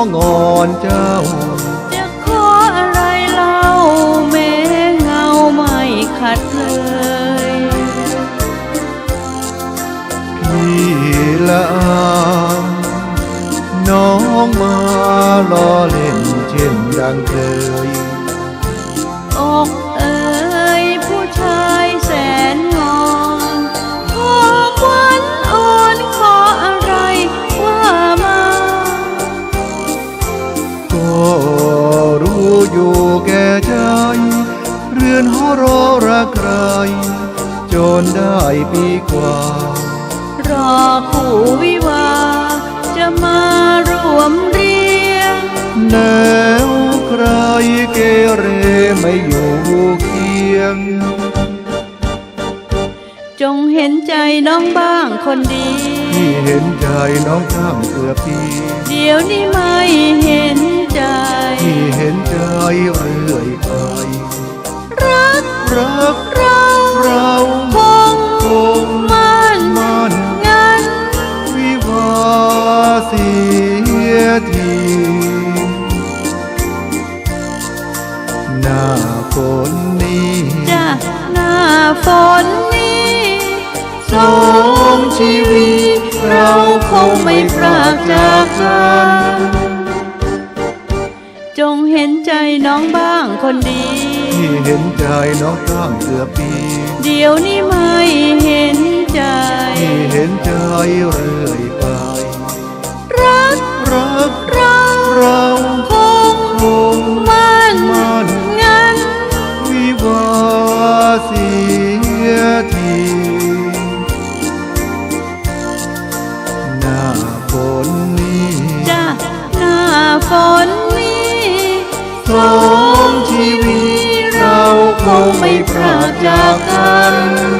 อนเจ้า จะขออะไรเล่าแม้เงาไม่ขัดเลยพี่ละอาน้องมาล้อเล่นเช่นดังเคยอก นหอรอรักใครจนได้ปีกว่า รอคู่วิวาห์จะมารวมเรียงแนวใครเกเรไม่อยู่เคียง จงเห็นใจน้องบ้างคนดีพี่เห็นใจน้องข้างเกือบปี เดี๋ยวนี้ไม่ รักเราเราคงคงมันมันงั้น วิวาเสียทีหน้าฝนนี้จะหน้าฝนนี้สองชีวิตเราคงไม่พรากจากกัน จงเห็นใจน้องบ้างคนดี ที่เห็นใจน้องข้างเกือบปีเดี๋ยวนี้ไม่เห็นใจ ที่เห็นใจเรื่อยไป รักรักเราเราคงคงมันมันงั้น วิวาเสียทีหน้าฝนนี้จะหน้าฝน นี้สองชีวิต เราคงไม่พราดจากกัน